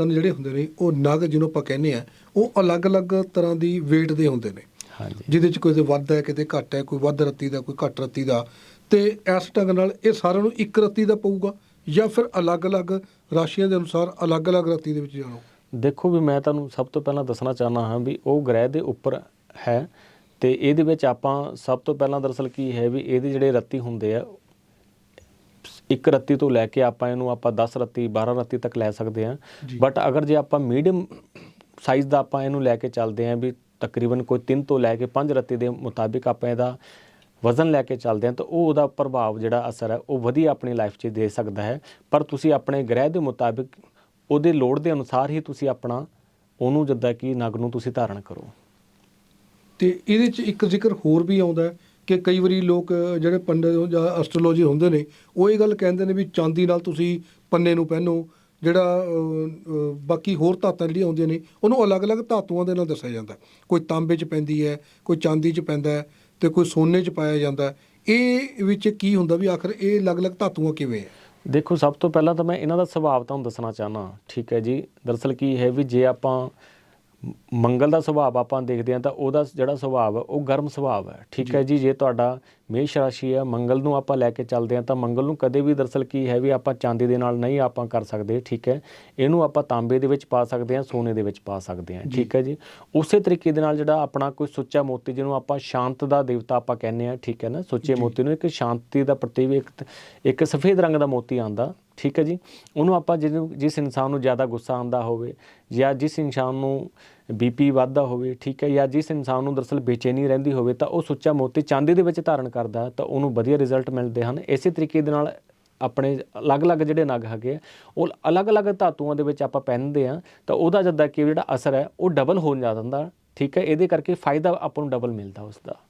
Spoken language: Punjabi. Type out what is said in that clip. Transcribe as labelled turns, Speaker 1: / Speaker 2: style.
Speaker 1: ਰਤਨ ਜਿਹੜੇ ਹੁੰਦੇ ਨੇ ਉਹ ਨਗ ਜਿਹਨੂੰ ਆਪਾਂ ਕਹਿੰਦੇ ਆ ਉਹ ਅਲੱਗ-ਅਲੱਗ ਤਰ੍ਹਾਂ ਦੀ weight ਦੇ ਹੁੰਦੇ ਨੇ।
Speaker 2: ਹਾਂਜੀ।
Speaker 1: ਜਿਹਦੇ ਚ ਕੋਈ ਤੇ ਵੱਧ ਹੈ ਕਿਤੇ ਘੱਟ ਹੈ ਕੋਈ ਵੱਧ ਰੱਤੀ ਦਾ ਕੋਈ ਘੱਟ ਰੱਤੀ ਦਾ। ਤੇ ਇਸ ਢੰਗ ਨਾਲ ਇਹ ਸਾਰਿਆਂ ਨੂੰ ਇੱਕ ਰੱਤੀ ਦਾ ਪਊਗਾ ਜਾਂ ਫਿਰ ਅਲੱਗ-ਅਲੱਗ ਰਾਸ਼ੀਆਂ ਦੇ ਅਨੁਸਾਰ ਅਲੱਗ-ਅਲੱਗ ਰੱਤੀ ਦੇ ਵਿੱਚ ਜਾਣੋ
Speaker 2: ਦੇਖੋ ਵੀ ਮੈਂ ਤੁਹਾਨੂੰ ਸਭ ਤੋਂ ਪਹਿਲਾਂ ਦੱਸਣਾ ਚਾਹਨਾ ਹਾਂ ਵੀ ਉਹ ਗ੍ਰਹਿ ਦੇ ਉੱਪਰ ਹੈ ਤੇ ਇਹਦੇ ਵਿੱਚ ਆਪਾਂ ਸਭ ਤੋਂ ਪਹਿਲਾਂ ਦਰਅਸਲ ਕੀ ਹੈ ਵੀ ਇਹਦੇ ਜਿਹੜੇ ਰੱਤੀ ਹੁੰਦੇ ਆ ਇੱਕ ਰੱਤੀ ਤੋਂ ਲੈ ਕੇ ਆਪਾਂ ਇਹਨੂੰ ਆਪਾਂ 10 ਰੱਤੀ 12 ਰੱਤੀ ਤੱਕ ਲੈ ਸਕਦੇ ਹਾਂ। ਬਟ ਅਗਰ ਜੇ ਆਪਾਂ ਮੀਡੀਅਮ ਸਾਈਜ਼ ਦਾ ਆਪਾਂ ਇਹਨੂੰ ਲੈ ਕੇ ਚੱਲਦੇ ਹਾਂ ਵੀ ਤਕਰੀਬਨ ਕੋਈ 3 ਤੋਂ ਲੈ ਕੇ 5 ਰੱਤੀ ਦੇ ਮੁਤਾਬਿਕ ਆਪਾਂ ਇਹਦਾ ਵਜ਼ਨ ਲੈ ਕੇ ਚੱਲਦੇ ਹਾਂ ਤਾਂ ਉਹ ਉਹਦਾ ਪ੍ਰਭਾਵ ਜਿਹੜਾ ਅਸਰ ਹੈ ਉਹ ਵਧੀਆ ਆਪਣੀ ਲਾਈਫ 'ਚ ਦੇ ਸਕਦਾ ਹੈ। ਪਰ ਤੁਸੀਂ ਆਪਣੇ ਗ੍ਰਹਿ ਦੇ ਮੁਤਾਬਿਕ ਉਹਦੇ ਲੋੜ ਦੇ ਅਨੁਸਾਰ ਹੀ ਤੁਸੀਂ ਆਪਣਾ ਉਹਨੂੰ ਜਿੱਦਾਂ ਕਿ ਨਗ ਨੂੰ ਤੁਸੀਂ ਧਾਰਨ ਕਰੋ।
Speaker 1: ਤੇ ਇਹਦੇ ਚ ਇੱਕ ਜ਼ਿਕਰ ਹੋਰ ਵੀ ਆਉਂਦਾ ਹੈ ਕਿ ਕਈ ਵਾਰੀ ਲੋਕ ਜਿਹੜੇ ਪੰਡਤ ਜਾਂ ਐਸਟ੍ਰੋਲੋਜੀ ਹੁੰਦੇ ਨੇ, ਉਹ ਇਹ ਗੱਲ ਕਹਿੰਦੇ ਨੇ ਵੀ ਚਾਂਦੀ ਨਾਲ ਤੁਸੀਂ ਪੰਨੇ ਨੂੰ ਪਹਿਨੋ, ਜਿਹੜਾ ਬਾਕੀ ਹੋਰ ਧਾਤਾਂ ਜਿਹੜੀਆਂ ਹੁੰਦੀਆਂ ਨੇ, ਉਹਨੂੰ ਅਲੱਗ-ਅਲੱਗ ਧਾਤੂਆਂ ਦੇ ਨਾਲ ਦੱਸਿਆ ਜਾਂਦਾ ਕੋਈ ਤਾਂਬੇ 'ਚ ਪੈਂਦੀ ਹੈ, ਕੋਈ ਚਾਂਦੀ 'ਚ ਪੈਂਦਾ ਹੈ ਤੇ ਕੋਈ ਸੋਨੇ 'ਚ ਪਾਇਆ ਜਾਂਦਾ ਇਹ ਵਿੱਚ ਕੀ ਹੁੰਦਾ ਵੀ ਆਖਰ ਇਹ ਅਲੱਗ-ਅਲੱਗ ਧਾਤੂਆਂ ਕਿਵੇਂ ਹੈ?
Speaker 2: ਦੇਖੋ, ਸਭ ਤੋਂ ਪਹਿਲਾਂ ਤਾਂ ਮੈਂ ਇਹਨਾਂ ਦਾ ਸੁਭਾਅ ਤੁਹਾਨੂੰ ਦੱਸਣਾ ਚਾਹਨਾ ਠੀਕ ਹੈ ਜੀ। ਦਰਅਸਲ ਕੀ ਹੈ ਵੀ ਜੇ ਆਪਾਂ ਮੰਗਲ ਦਾ ਸੁਭਾਅ ਆਪਾਂ ਦੇਖਦੇ ਹਾਂ ਤਾਂ ਉਹਦਾ ਜਿਹੜਾ ਸੁਭਾਅ ਹੈ ਉਹ ਗਰਮ ਸੁਭਾਅ ਹੈ ਠੀਕ ਹੈ ਜੀ, ਜੇ ਤੁਹਾਡਾ ਮੇਸ਼ ਰਾਸ਼ੀ ਹੈ ਮੰਗਲ ਨੂੰ ਆਪਾਂ ਲੈ ਕੇ ਚੱਲਦੇ ਹਾਂ ਤਾਂ ਮੰਗਲ ਨੂੰ ਕਦੇ ਵੀ ਦਰਅਸਲ ਕੀ ਹੈ ਵੀ ਆਪਾਂ ਚਾਂਦੀ ਦੇ ਨਾਲ ਨਹੀਂ ਆਪਾਂ ਕਰ ਸਕਦੇ ਠੀਕ ਹੈ? ਇਹਨੂੰ ਆਪਾਂ ਤਾਂਬੇ ਦੇ ਵਿੱਚ ਪਾ ਸਕਦੇ ਹਾਂ ਸੋਨੇ ਦੇ ਵਿੱਚ ਪਾ ਸਕਦੇ ਹਾਂ ਠੀਕ ਹੈ ਜੀ? ਉਸੇ ਤਰੀਕੇ ਦੇ ਨਾਲ ਜਿਹੜਾ ਆਪਣਾ ਕੋਈ ਸੁੱਚਾ ਮੋਤੀ ਜਿਹਨੂੰ ਆਪਾਂ ਸ਼ਾਂਤ ਦਾ ਦੇਵਤਾ ਆਪਾਂ ਕਹਿੰਦੇ ਆ ਠੀਕ ਹੈ ਨਾ? ਸੁੱਚੇ ਮੋਤੀ ਨੂੰ ਇੱਕ ਸ਼ਾਂਤੀ ਦਾ ਪ੍ਰਤੀਕ ਇੱਕ ਇੱਕ ਸਫੇਦ ਰੰਗ ਦਾ ਮੋਤੀ ਆਂਦਾ ਠੀਕ ਹੈ ਜੀ? ਉਹਨੂੰ ਆਪਾਂ ਜਿਹਨੂੰ ਜਿਸ ਇਨਸਾਨ ਨੂੰ ਜ਼ਿਆਦਾ ਗੁੱਸਾ ਆਂਦਾ ਹੋਵੇ ਜਾਂ ਜਿਸ ਇਨਸਾਨ ਨੂੰ ਬੀਪੀ ਵੱਧਦਾ ਹੋਵੇ ਠੀਕ ਹੈ ਜਾਂ ਜਿਸ ਇਨਸਾਨ ਨੂੰ ਦਰਅਸਲ ਬੇਚੈਨੀ ਰਹਿੰਦੀ ਹੋਵੇ ਤਾਂ ਉਹ ਸੁੱਚਾ ਮੋਤੀ ਚਾਂਦੀ ਦੇ ਵਿੱਚ ਧਾਰਨ ਕਰਦਾ ਤਾਂ ਉਹਨੂੰ ਵਧੀਆ ਰਿਜ਼ਲਟ ਮਿਲਦੇ ਹਨ। ਇਸੇ ਤਰੀਕੇ ਦੇ ਨਾਲ ਆਪਣੇ ਅਲੱਗ-ਅਲੱਗ ਜਿਹੜੇ ਨਗ ਹੈਗੇ ਆ, ਉਹ ਅਲੱਗ-ਅਲੱਗ ਧਾਤੂਆਂ ਦੇ ਵਿੱਚ ਆਪਾਂ ਪਹਿਨਦੇ ਆ ਤਾਂ ਉਹਦਾ ਜਿੱਦਾਂ ਕਿ ਜਿਹੜਾ ਅਸਰ ਹੈ ਉਹ ਡਬਲ ਹੋ ਜਾਂਦਾ ਠੀਕ ਹੈ ਇਹਦੇ ਕਰਕੇ ਫਾਇਦਾ ਆਪਾਂ ਨੂੰ ਡਬਲ ਮਿਲਦਾ ਉਸ ਦਾ